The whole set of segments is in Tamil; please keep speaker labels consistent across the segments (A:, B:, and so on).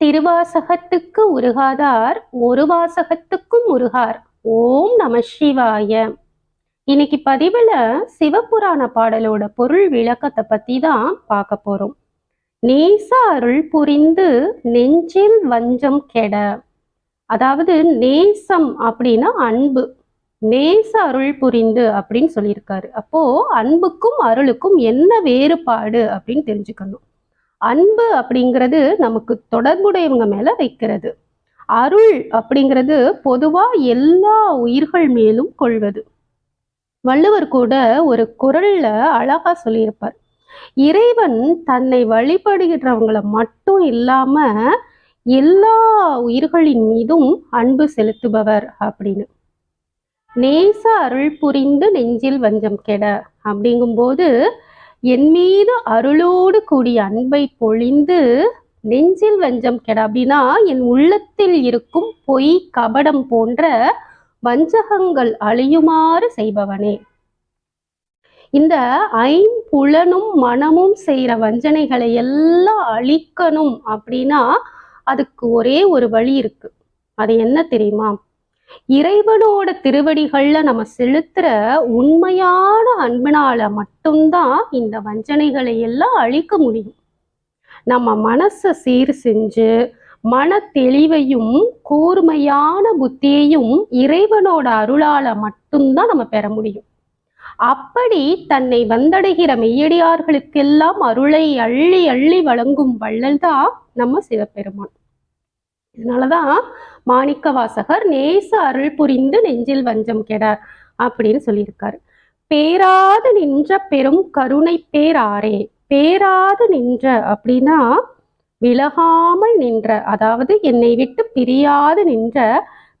A: திருவாசகத்துக்கு உருகாதார் ஒரு வாசகத்துக்கும் உருகார். ஓம் நம சிவாய. இன்னைக்கு பதிவுல சிவபுராண பாடலோட பொருள் விளக்கத்தை பத்தி தான் பார்க்க போறோம். நேச அருள் புரிந்து நெஞ்சில் வஞ்சம் கெட. அதாவது நேசம் அப்படின்னா அன்பு. நேச அருள் புரிந்து அப்படின்னு சொல்லியிருக்காரு. அப்போ அன்புக்கும் அருளுக்கும் என்ன வேறுபாடு அப்படின்னு தெரிஞ்சுக்கணும். அன்பு அப்படிங்கிறது நமக்கு தொடர்புடையவங்க மேல வைக்கிறது. அருள் அப்படிங்கிறது பொதுவா எல்லா உயிர்கள் மேலும் கொள்வது. வள்ளுவர் கூட ஒரு குரல்ல அழகா சொல்லியிருப்பார். இறைவன் தன்னை வழிபடுகிறவங்கள மட்டும் இல்லாம எல்லா உயிர்களின் மீதும் அன்பு செலுத்துபவர் அப்படின்னு. நேச அருள் புரிந்து நெஞ்சில் வஞ்சம் கெட அப்படிங்கும்போது என் மீது அருளோடு கூடிய அன்பை பொழிந்து நெஞ்சில் வஞ்சம் கெட அப்படின்னா என் உள்ளத்தில் இருக்கும் பொய் கபடம் போன்ற வஞ்சகங்கள் அழியுமாறு செய்பவனே. இந்த ஐம்புலனும் மனமும் செய்யற வஞ்சனைகளை எல்லாம் அழிக்கணும் அப்படின்னா அதுக்கு ஒரே ஒரு வழி இருக்கு. அது என்ன தெரியுமா? இறைவனோட திருவடிகள்ல நம்ம செலுத்துற உண்மையான அன்பினால மட்டும்தான் இந்த வஞ்சனைகளை எல்லாம் அழிக்க முடியும். நம்ம மனசை சீர் செஞ்சு மன தெளிவையும் கூர்மையான புத்தியையும் இறைவனோட அருளால மட்டும்தான் நம்ம பெற முடியும். அப்படி தன்னை வந்தடைகிற மெய்யடியார்களுக்கெல்லாம் அருளை அள்ளி அள்ளி வழங்கும் வள்ளல் தான் நம்ம சிவபெருமான். இதனாலதான் மாணிக்க வாசகர் நேச அருள் புரிந்து நெஞ்சில் வஞ்சம் கெடார் அப்படின்னு சொல்லியிருக்காரு. பேராது நின்ற பெரும் கருணை பேராரே பேராது நின்ற அப்படின்னா விலகாமல் நின்ற அதாவது என்னை விட்டு பிரியாது நின்ற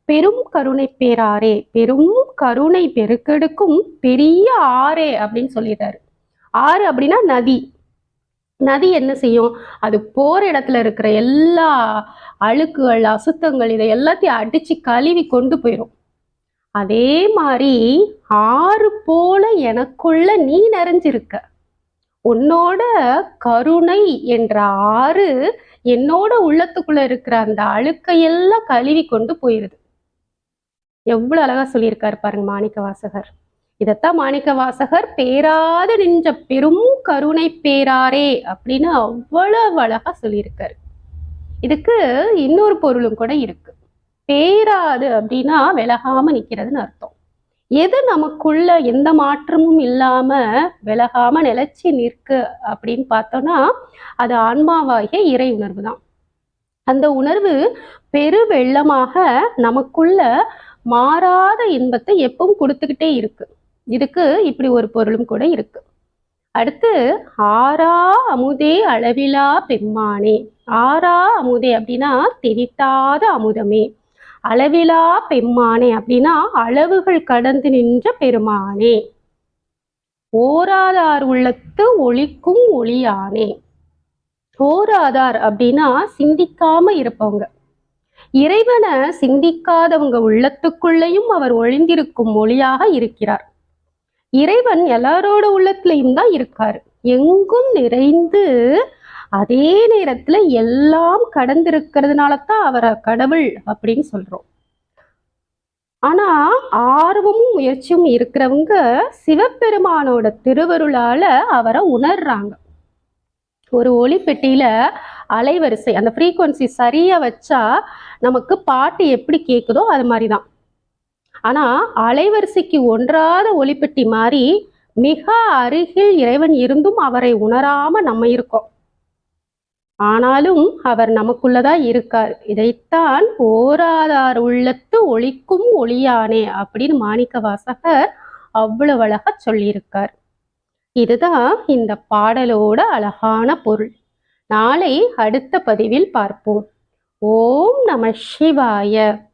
A: பெரும் கருணை பேராரே பெரும் கருணை பெருக்கெடுக்கும் பெரிய ஆறே அப்படின்னு சொல்லிடுறாரு ஆறு அப்படின்னா நதி நதி என்ன செய்யும்? அது போற இடத்துல இருக்கிற எல்லா அழுக்குகள் அசுத்தங்கள் இதை எல்லாத்தையும் அடிச்சு கழுவி கொண்டு போயிடும் அதே மாதிரி ஆறு போல எனக்குள்ள நீ நிறைஞ்சிருக்க. உன்னோட கருணை என்ற ஆறு என்னோட உள்ளத்துக்குள்ள இருக்கிற அந்த அழுக்கையெல்லாம் கழுவி கொண்டு போயிருது. எவ்வளவு அழகா சொல்லியிருக்காரு பாருங்க மாணிக்க வாசகர் இதைத்தான் மாணிக்க வாசகர் பேராது நின்ற பெரும் கருணை பேராரே அப்படின்னு அவ்வளவு அழகா சொல்லியிருக்காரு. இதுக்கு இன்னொரு பொருளும் கூட இருக்கு. பேராது அப்படின்னா விலகாம நிக்கிறதுன்னு அர்த்தம். எது நமக்குள்ள எந்த மாற்றமும் இல்லாம விலகாம நிலைச்சு நிற்கு அப்படின்னு பார்த்தோம்னா அது ஆன்மாவாகிய இறை உணர்வு தான். அந்த உணர்வு பெரு வெள்ளமாக நமக்குள்ள மாறாத இன்பத்தை எப்பவும் கொடுத்துக்கிட்டே இருக்கு. இதுக்கு இப்படி ஒரு பொருளும் கூட இருக்கு. அடுத்து ஆறா அமுதே அளவிலா பெம்மானே. ஆறா அமுதே அப்படின்னா தெரித்தாத அமுதமே. அளவிலா பெம்மானே அப்படின்னா அளவுகள் கடந்து நின்ற பெருமானே. ஓராதார் உள்ளத்து ஒளிக்கும் ஒளியானே. ஓராதார் அப்படின்னா சிந்திக்காம இருப்பவங்க. இறைவனை சிந்திக்காதவங்க உள்ளத்துக்குள்ளேயும் அவர் ஒளிந்திருக்கும் மொழியாக இருக்கிறார். இறைவன் எல்லாரோட உள்ளத்துலயும் தான் இருக்காரு. எங்கும் நிறைந்து அதே நேரத்துல எல்லாம் கடந்திருக்கிறதுனால தான் அவரை கடவுள் அப்படின்னு சொல்றோம். ஆனா ஆர்வமும் முயற்சியும் இருக்கிறவங்க சிவபெருமானோட திருவருளால அவரை உணர்றாங்க. ஒரு ஒளிப்பெட்டியில அலைவரிசை அந்த ஃப்ரீக்குவன்சி சரியா வச்சா நமக்கு பாட்டு எப்படி கேட்குதோ அது மாதிரி தான் ஆனா அலைவரிசைக்கு ஒன்றாத ஒளிப்பெட்டி மாறி மிக அருகில் இறைவன் இருந்தும் அவரை உணராம நம்ம இருக்கோம். ஆனாலும் அவர் நமக்குள்ளதான் இருக்கார். இதைத்தான் ஓராதார் உள்ளத்து ஒளிக்கும் ஒளியானே அப்படின்னு மாணிக்க வாசகர் அவ்வளவு அழகா சொல்லியிருக்கார். இதுதான் இந்த பாடலோட அழகான பொருள். நாளை அடுத்த பதிவில் பார்ப்போம். ஓம் நம சிவாய.